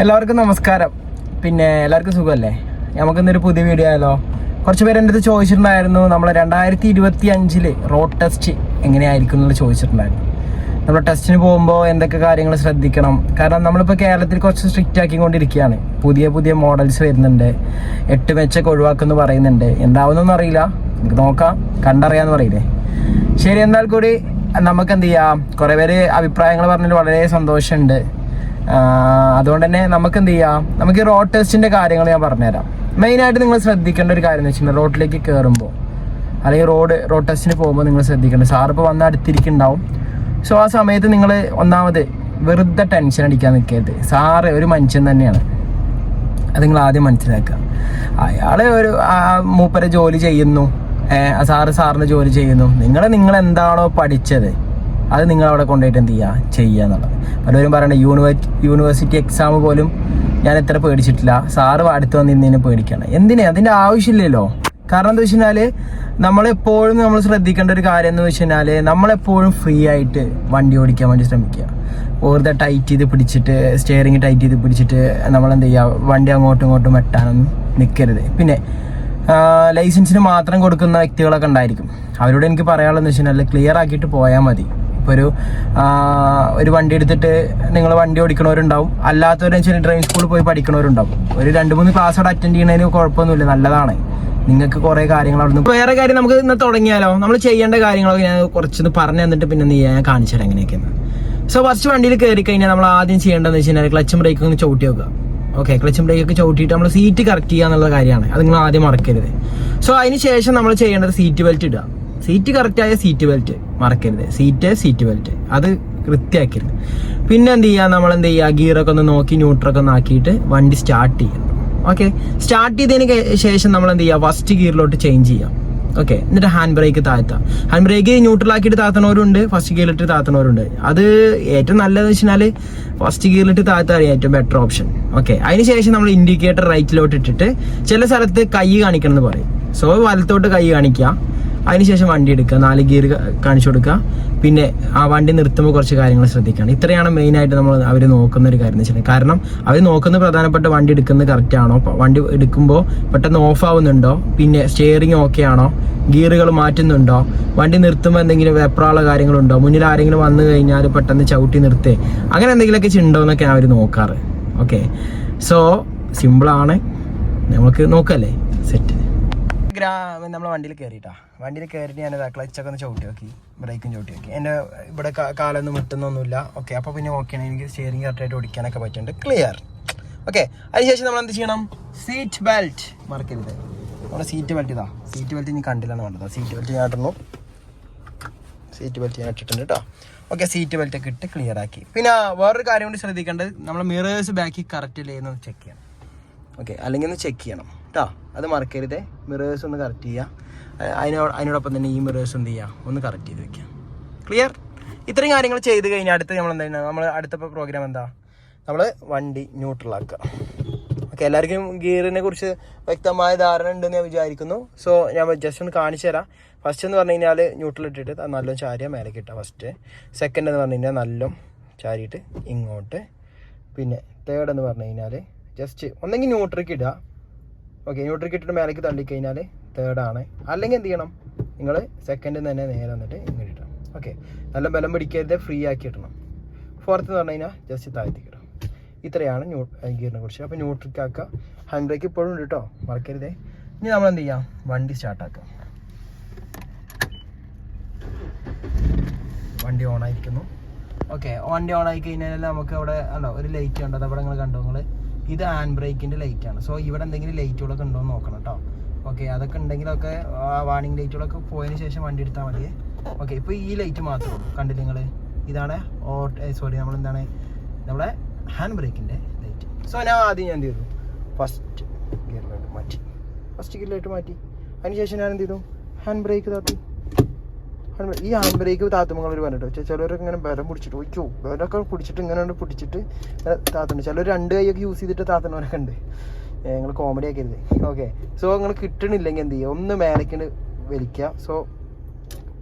എല്ലാവർക്കും നമസ്കാരം. പിന്നെ എല്ലാവർക്കും സുഖമല്ലേ? നമുക്ക് ഇന്നൊരു പുതിയ വീഡിയോ ആയാലോ കുറച്ച് പേര് എന്റെ അടുത്ത് ചോദിച്ചിട്ടുണ്ടായിരുന്നു നമ്മൾ രണ്ടായിരത്തി ഇരുപത്തി അഞ്ചിൽ റോഡ് ടെസ്റ്റ് എങ്ങനെയായിരിക്കും എന്നുള്ളത് ചോദിച്ചിട്ടുണ്ടായിരുന്നു. നമ്മൾ ടെസ്റ്റിന് പോകുമ്പോൾ എന്തൊക്കെ കാര്യങ്ങൾ ശ്രദ്ധിക്കണം? കാരണം നമ്മളിപ്പോൾ കേരളത്തിൽ കുറച്ച് സ്ട്രിക്റ്റ് ആക്കിക്കൊണ്ടിരിക്കുകയാണ്. പുതിയ പുതിയ മോഡൽസ് വരുന്നുണ്ട്. എട്ട് മെച്ചൊക്കെ ഒഴിവാക്കുമെന്ന് പറയുന്നുണ്ട്. എന്താവുന്നൊന്നും അറിയില്ല. നമുക്ക് നോക്കാം. കണ്ടറിയാന്ന് പറയില്ലേ? ശരി എന്നാൽ കൂടി നമുക്ക് എന്ത് ചെയ്യാം? കുറേ പേര് അഭിപ്രായങ്ങൾ പറഞ്ഞിട്ട് വളരെ സന്തോഷമുണ്ട്. അതുകൊണ്ട് തന്നെ നമുക്ക് എന്ത് ചെയ്യാം? നമുക്ക് റോഡ് ടെസ്റ്റിന്റെ കാര്യങ്ങൾ ഞാൻ പറഞ്ഞുതരാം. മെയിനായിട്ട് നിങ്ങൾ ശ്രദ്ധിക്കേണ്ട ഒരു കാര്യം എന്ന് വെച്ചിട്ടുണ്ടെങ്കിൽ റോഡിലേക്ക് കയറുമ്പോൾ അല്ലെങ്കിൽ റോഡ് റോഡ് ടെസ്റ്റിന് പോകുമ്പോൾ നിങ്ങൾ ശ്രദ്ധിക്കേണ്ടത് ഇപ്പോൾ വന്ന് അടുത്തിരിക്കുന്നുണ്ടാവും. സോ ആ സമയത്ത് നിങ്ങൾ ഒന്നാമത് വെറുതെ ടെൻഷൻ അടിക്കാൻ നിൽക്കരുത്. സാറ് ഒരു മനുഷ്യൻ തന്നെയാണ്. അത് നിങ്ങൾ ആദ്യം മനസ്സിലാക്കുക. അയാൾ ഒരു മൂപ്പരെ ജോലി ചെയ്യുന്നു. സാറ് സാറിന് ജോലി ചെയ്യുന്നു. നിങ്ങൾ നിങ്ങൾ എന്താണോ പഠിച്ചത് അത് നിങ്ങൾ അവിടെ കൊണ്ടുപോയിട്ട് എന്ത് ചെയ്യുക? ചെയ്യുക എന്നുള്ളത്. പലരും പറയണ്ട യൂണിവേഴ്സിറ്റി യൂണിവേഴ്സിറ്റി എക്സാം പോലും ഞാൻ എത്ര പേടിച്ചിട്ടില്ല. സാറ് അടുത്ത് വന്നിരുന്നതിന് പേടിക്കണം. എന്തിനാ? അതിന്റെ ആവശ്യമില്ലല്ലോ. കാരണം എന്താ വെച്ച് നമ്മളെപ്പോഴും നമ്മൾ ശ്രദ്ധിക്കേണ്ട ഒരു കാര്യം എന്ന് വെച്ച് കഴിഞ്ഞാൽ നമ്മളെപ്പോഴും ഫ്രീ ആയിട്ട് വണ്ടി ഓടിക്കാൻ വേണ്ടി ശ്രമിക്കുക. വെറുതെ ടൈറ്റ് ചെയ്ത് പിടിച്ചിട്ട് സ്റ്റിയറിംഗ് ടൈറ്റ് ചെയ്ത് പിടിച്ചിട്ട് നമ്മൾ എന്ത് ചെയ്യുക? വണ്ടി അങ്ങോട്ടും ഇങ്ങോട്ടും വെട്ടാനൊന്നും നിൽക്കരുത് പിന്നെ ലൈസൻസിന് മാത്രം കൊടുക്കുന്ന വ്യക്തികളൊക്കെ ഉണ്ടായിരിക്കും. അവരോട് എനിക്ക് പറയാനുള്ളതെന്ന് വെച്ച് കഴിഞ്ഞാൽ ക്ലിയർ ആക്കിയിട്ട് പോയാൽ മതി. ഒരു ഒരു വണ്ടി എടുത്തിട്ട് നിങ്ങൾ വണ്ടി ഓടിക്കണവരുണ്ടാവും. അല്ലാത്തവരെന്ന് വെച്ചാൽ ഡ്രൈവിംഗ് സ്കൂളിൽ പോയി പഠിക്കണവരുണ്ടാവും. ഒരു രണ്ട് മൂന്ന് ക്ലാസ് അവിടെ അറ്റൻഡ് ചെയ്യണതിന് കുഴപ്പമൊന്നുമില്ല. നല്ലതാണ്. നിങ്ങൾക്ക് കുറെ കാര്യങ്ങൾ അവിടെ നിന്ന് വേറെ കാര്യം നമുക്ക് ഇന്ന് തുടങ്ങിയാലോ? നമ്മൾ ചെയ്യേണ്ട കാര്യങ്ങളൊക്കെ ഞാൻ കുറച്ചൊന്ന് പറഞ്ഞു തന്നിട്ട് പിന്നെ നീ ഞാൻ കാണിച്ചു തരാം എങ്ങനെയൊക്കെയാണ് സോ ഫസ്റ്റ് വണ്ടിയിൽ കയറി കഴിഞ്ഞാൽ നമ്മൾ ആദ്യം ചെയ്യേണ്ടതെന്ന് വെച്ച് കഴിഞ്ഞാൽ ക്ലച്ചും ബ്രേക്കും ഒന്ന് ചവിട്ടി വെക്കുക ഓക്കെ ക്ലച്ചും ബ്രേക്കൊക്കെ ചവിട്ടിയിട്ട് നമ്മൾ സീറ്റ് കറക്റ്റ് ചെയ്യുക എന്നുള്ള കാര്യമാണ്. അത് നിങ്ങൾ ആദ്യം മറക്കരുത്. സോ അതിന് ശേഷം നമ്മൾ ചെയ്യേണ്ടത് സീറ്റ് ബെൽറ്റ് ഇടുക. സീറ്റ് കറക്റ്റ് ആയ സീറ്റ് ബെൽറ്റ് മറക്കരുത്. സീറ്റ് സീറ്റ് ബെൽറ്റ് അത് കൃത്യമാക്കരുത്. പിന്നെ എന്ത് ചെയ്യുക നമ്മൾ എന്ത് ചെയ്യുക ഗിയറൊക്കെ ഒന്ന് നോക്കി ന്യൂട്രൊക്കെ ഒന്ന് ആക്കിയിട്ട് വണ്ടി സ്റ്റാർട്ട് ചെയ്യുക ഓക്കെ സ്റ്റാർട്ട് ചെയ്തതിന് ശേഷം നമ്മൾ എന്ത് ചെയ്യുക ഫസ്റ്റ് ഗിയറിലോട്ട് ചേഞ്ച് ചെയ്യാം. ഓക്കെ എന്നിട്ട് ഹാൻഡ് ബ്രേക്ക് താഴ്ത്താം. ഹാൻഡ് ബ്രേക്ക് ന്യൂട്രൽ ആക്കിയിട്ട് താത്തണവരുണ്ട് ഫസ്റ്റ് ഗിയറിലിട്ട് താത്തണവരുണ്ട് അത് ഏറ്റവും നല്ലതെന്ന് വെച്ചാൽ ഫസ്റ്റ് ഗിയറിലിട്ട് താഴ്ത്താൻ ഏറ്റവും ബെറ്റർ ഓപ്ഷൻ ഓക്കെ അതിനുശേഷം നമ്മൾ ഇൻഡിക്കേറ്റർ റൈറ്റിലോട്ട് ഇട്ടിട്ട് ചില സ്ഥലത്ത് കൈ കാണിക്കണം എന്ന് പറയും. സോ വലത്തോട്ട് കൈ കാണിക്കുക അതിനുശേഷം വണ്ടി എടുക്കുക നാല് ഗിയർ കാണിച്ചു കൊടുക്കുക. പിന്നെ ആ വണ്ടി നിർത്തുമ്പോൾ കുറച്ച് കാര്യങ്ങൾ ശ്രദ്ധിക്കണം. ഇത്രയാണ് മെയിൻ ആയിട്ട് നമ്മൾ അവർ നോക്കുന്ന ഒരു കാര്യം എന്ന് വെച്ചിട്ടുണ്ടെങ്കിൽ കാരണം അവർ നോക്കുന്ന പ്രധാനപ്പെട്ട വണ്ടി എടുക്കുന്നത് കറക്റ്റ് ആണോ? വണ്ടി എടുക്കുമ്പോൾ പെട്ടെന്ന് ഓഫ് ആവുന്നുണ്ടോ? പിന്നെ സ്റ്റിയറിംഗ് ഓക്കെ ആണോ? ഗിയറുകൾ മാറ്റുന്നുണ്ടോ? വണ്ടി നിർത്തുമ്പോൾ എന്തെങ്കിലും വെപ്രാള കാര്യങ്ങളുണ്ടോ? മുന്നിൽ ആരെങ്കിലും വന്നു കഴിഞ്ഞാൽ പെട്ടെന്ന് ചവിട്ടി നിർത്തേ. അങ്ങനെ എന്തെങ്കിലുമൊക്കെ ഉണ്ടോ എന്നൊക്കെ അവർ നോക്കാറ്. ഓക്കെ സോ സിമ്പിളാണ് നമുക്ക് നോക്കല്ലേ? സെറ്റ് ഗ്രാ നമ്മൾ വണ്ടിയിൽ കയറിയിട്ടാ വണ്ടിയിൽ കയറിയിട്ട് ഞാൻ ക്ലച്ചൊക്കെ ഒന്ന് ചവിട്ടി നോക്കി. ബ്രേക്കും ചവിട്ടി നോക്കി. എന്റെ ഇവിടെ കാലൊന്നും വിട്ടുന്നൊന്നുമില്ല. ഓക്കെ അപ്പോൾ പിന്നെ ഓക്കെയാണ് എനിക്ക് സ്റ്റിയറിംഗ് കറക്റ്റായിട്ട് ഓടിക്കാനൊക്കെ പറ്റുന്നുണ്ട് ക്ലിയർ ഓക്കെ അതിനുശേഷം നമ്മൾ എന്ത് ചെയ്യണം? സീറ്റ് ബെൽറ്റ് മറക്കരുത് നമ്മുടെ സീറ്റ് ബെൽറ്റ് ഇതാ. സീറ്റ് ബെൽറ്റ് ഇനി കണ്ടില്ലെന്ന് വേണ്ടത് സീറ്റ് ബെൽറ്റ് ഞാൻ ഇട്ടുന്നു സീറ്റ് ബെൽറ്റ് ഞാൻ ഇട്ടിട്ടുണ്ട് കേട്ടോ ഓക്കെ സീറ്റ് ബെൽറ്റ് ഒക്കെ ഇട്ട് ക്ലിയർ ആക്കി. പിന്നെ വേറൊരു കാര്യം കൂടി ശ്രദ്ധിക്കേണ്ടത്. നമ്മൾ മിറേഴ്സ് ബാക്കി കറക്റ്റ് ഇല്ലേന്ന് ചെക്ക് ചെയ്യണം. ഓക്കെ അല്ലെങ്കിൽ ഒന്ന് ചെക്ക് ചെയ്യണം. കേട്ടോ അത് മറക്കരുതേ. മിറേഴ്സ് ഒന്ന് കറക്റ്റ് ചെയ്യുക അതിനോ അതിനോട് അതിനോടൊപ്പം തന്നെ ഈ മിറേഴ്സ് എന്ത് ചെയ്യുക ഒന്ന് കറക്റ്റ് ചെയ്ത് വെക്കുക ക്ലിയർ ഇത്രയും കാര്യങ്ങൾ ചെയ്ത് കഴിഞ്ഞാൽ അടുത്ത് നമ്മൾ എന്താ നമ്മൾ അടുത്ത പ്രോഗ്രാം എന്താ? നമ്മൾ വണ്ടി ന്യൂട്രൽ ആക്കുക ഓക്കെ എല്ലാവർക്കും ഗിയറിനെ കുറിച്ച് വ്യക്തമായ ധാരണ ഉണ്ടെന്ന് ഞാൻ വിചാരിക്കുന്നു. സോ ഞാൻ ജസ്റ്റ് ഒന്ന് കാണിച്ചു തരാം. ഫസ്റ്റ് എന്ന് പറഞ്ഞു കഴിഞ്ഞാൽ ന്യൂട്രൽ ഇട്ടിട്ട് നല്ലോണം ചാരിയ മേലേക്ക് ഇട്ടാൽ ഫസ്റ്റ് സെക്കൻഡ് എന്ന് പറഞ്ഞു കഴിഞ്ഞാൽ നല്ലോണം ചാരിയിട്ട് ഇങ്ങോട്ട്. പിന്നെ തേർഡ് എന്ന് പറഞ്ഞു കഴിഞ്ഞാൽ ജസ്റ്റ് ഒന്നെങ്കിൽ ന്യൂട്രിക്ക് ഇടുക ഓക്കെ ന്യൂട്രിക്ക് ഇട്ടിട്ട് മേലേക്ക് തള്ളിക്കഴിഞ്ഞാൽ തേർഡാണ് അല്ലെങ്കിൽ എന്ത് ചെയ്യണം? നിങ്ങൾ സെക്കൻഡിൽ നിന്ന് തന്നെ നേരെ വന്നിട്ട് ഇങ്ങോട്ട് ഇടണം. ഓക്കെ നല്ല ബലം പിടിക്കരുത് ഫ്രീ ആക്കി ഇടണം. ഫോർത്ത് എന്ന് പറഞ്ഞു കഴിഞ്ഞാൽ ജസ്റ്റ് താഴ്ത്തിക്ക് ഇടാം ഇത്രയാണ് ന്യൂ ഗിയറിനെ കുറിച്ച്. അപ്പോൾ ന്യൂട്രിക്ക് ആക്കുക ഹാൻഡ് ബ്രേക്ക് ഇപ്പോഴും ഉണ്ട് കേട്ടോ മറക്കരുതേ. ഇനി നമ്മൾ എന്ത് ചെയ്യാം? വണ്ടി സ്റ്റാർട്ടാക്കാം വണ്ടി ഓൺ ആയിരിക്കുന്നു. ഓക്കെ വണ്ടി ഓൺ ആയി കഴിഞ്ഞാൽ നമുക്ക് അവിടെ അല്ല ഒരു ലൈറ്റ് ഉണ്ട് അത് അവിടെ നിങ്ങൾ കണ്ടു നിങ്ങൾ ഇത് ഹാൻഡ് ബ്രേക്കിന്റെ ലൈറ്റാണ് സോ ഇവിടെ എന്തെങ്കിലും ലൈറ്റുകളൊക്കെ ഉണ്ടോ എന്ന് നോക്കണം കേട്ടോ ഓക്കെ അതൊക്കെ ഉണ്ടെങ്കിലൊക്കെ വാണിംഗ് ലൈറ്റുകളൊക്കെ പോയതിന് ശേഷം വണ്ടി എടുത്താൽ മതിയേ ഓക്കെ ഇപ്പോൾ ഈ ലൈറ്റ് മാത്രമേ ഉള്ളൂ. കണ്ടില്ല നിങ്ങൾ ഇതാണ് ഓട്ട് സോറി നമ്മളെന്താണ്? നമ്മുടെ ഹാൻഡ് ബ്രേക്കിന്റെ ലൈറ്റ് സോ ഞാൻ ആദ്യം ഞാൻ എന്ത് ചെയ്തു ഫസ്റ്റ് ഗിയറിലോട്ട് മാറ്റി. ഫസ്റ്റ് ഗിയറിലോട്ട് മാറ്റി. അതിനുശേഷം ഞാൻ എന്ത് ചെയ്തു ഹാൻഡ് ബ്രേക്ക് താത്തി ഈ ഹാൻഡ് ബ്രേക്ക് താത്തുമ്പോൾ ഒരു പറഞ്ഞിട്ടോ ചിലവരൊക്കെ ഇങ്ങനെ ബലം പിടിച്ചിട്ട് ഒയ്ക്കോ. ബലമൊക്കെ പിടിച്ചിട്ട് ഇങ്ങനെ പിടിച്ചിട്ട് താത്തുണ്ട്. ചിലർ രണ്ട് കൈയൊക്കെ യൂസ് ചെയ്തിട്ട് താത്തണവരൊക്കെ ഉണ്ട് നിങ്ങൾ കോമഡി ആക്കരുത്. ഓക്കെ സോ നിങ്ങൾ കിട്ടണില്ലെങ്കിൽ എന്ത് ചെയ്യുക ഒന്ന് മേലേക്കിട്ട് വലിക്കുക സോ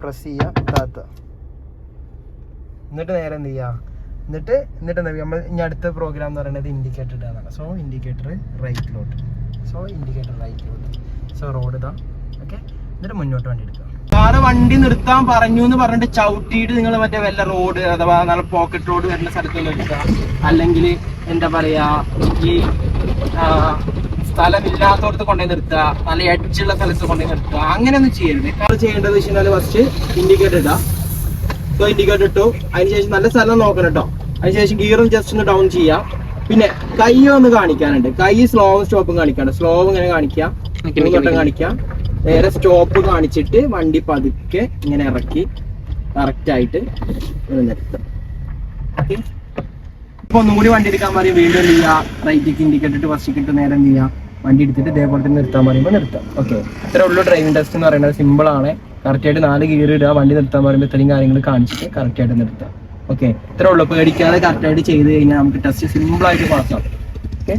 പ്രസ് ചെയ്യുക താത്ത. എന്നിട്ട് നേരെ എന്ത് ചെയ്യുക എന്നിട്ട് എന്നിട്ട് എന്താ നമ്മൾ ഇനി അടുത്ത പ്രോഗ്രാം എന്ന് പറയുന്നത് ഇൻഡിക്കേറ്റർ ഇടാന്നാണ് സോ ഇൻഡിക്കേറ്റർ റൈറ്റിലോട്ട് സോ ഇൻഡിക്കേറ്റർ റൈറ്റിലോട്ട് സോ റോഡ് ഇതാ. ഓക്കെ എന്നിട്ട് മുന്നോട്ട് വണ്ടി എടുക്കുക വണ്ടി നിർത്താൻ പറഞ്ഞു എന്ന് പറഞ്ഞിട്ട് ചവിട്ടിയിട്ട് നിങ്ങൾ മറ്റേ വല്ല റോഡ് അഥവാ നല്ല പോക്കറ്റ് റോഡ് വരുന്ന സ്ഥലത്ത് എടുക്കുക അല്ലെങ്കിൽ എന്താ പറയാ ഈ സ്ഥലമില്ലാത്തടത്ത് കൊണ്ടുപോയി നിർത്തുക നല്ല എഡ്ജുള്ള സ്ഥലത്ത് കൊണ്ടുപോയി നിർത്തുക അങ്ങനെയൊന്നും ചെയ്യരുത്. കാരണം ചെയ്യേണ്ടത് വെച്ച് കഴിഞ്ഞാൽ ഫസ്റ്റ് ഇൻഡിക്കേറ്റർ ഇടുക സോ ഇൻഡിക്കേറ്റർ ഇട്ടു. അതിനുശേഷം നല്ല സ്ഥലം നോക്കണം കേട്ടോ അതിനുശേഷം ഗിയറും ജസ്റ്റ് ഒന്ന് ഡൗൺ ചെയ്യാം. പിന്നെ കൈ ഒന്ന് കാണിക്കാനുണ്ട്. കൈ സ്ലോവും സ്റ്റോപ്പും കാണിക്കാനുണ്ട്. സ്ലോവും ഇങ്ങനെ കാണിക്കാം. മൂന്നോട്ടം കാണിക്കാം. നേരെ സ്റ്റോപ്പ് കാണിച്ചിട്ട് വണ്ടി പതുക്കെ ഇങ്ങനെ ഇറക്കി കറക്റ്റ് ആയിട്ട് ഒന്ന് നിർത്താം. ഇപ്പൊ ഒന്നുകൂടി വണ്ടി എടുക്കാൻ പറയും വീണ്ടും എന്ത് ചെയ്യാം? റൈറ്റിക്ക് ഇൻഡിക്കേറ്റർ ഇട്ട് ഫസ്റ്റ് ഇട്ട് നേരം എന്ത് ചെയ്യാം? വണ്ടി എടുത്തിട്ട് ഇതേപോലെ തന്നെ നിർത്താൻ പറയുമ്പോൾ നിർത്താം. ഓക്കെ ഇത്രേ ഉള്ളൂ ഡ്രൈവിംഗ് ടെസ്റ്റ് എന്ന് പറയുന്നത്. സിമ്പിൾ ആണ്. കറക്റ്റ് ആയിട്ട് നാല് ഗിയർ ഇടുക വണ്ടി നിർത്താൻ പറയുമ്പോൾ ഇത്രയും കാര്യങ്ങൾ കാണിച്ചിട്ട് കറക്റ്റ് ആയിട്ട് നിർത്താം. ഓക്കെ ഇത്രേ ഉള്ളൂ. പേടിക്കാതെ കറക്റ്റ് ആയിട്ട് ചെയ്ത് കഴിഞ്ഞാൽ നമുക്ക് ടെസ്റ്റ് സിമ്പിൾ ആയിട്ട് പാസ്സാവും ഓക്കെ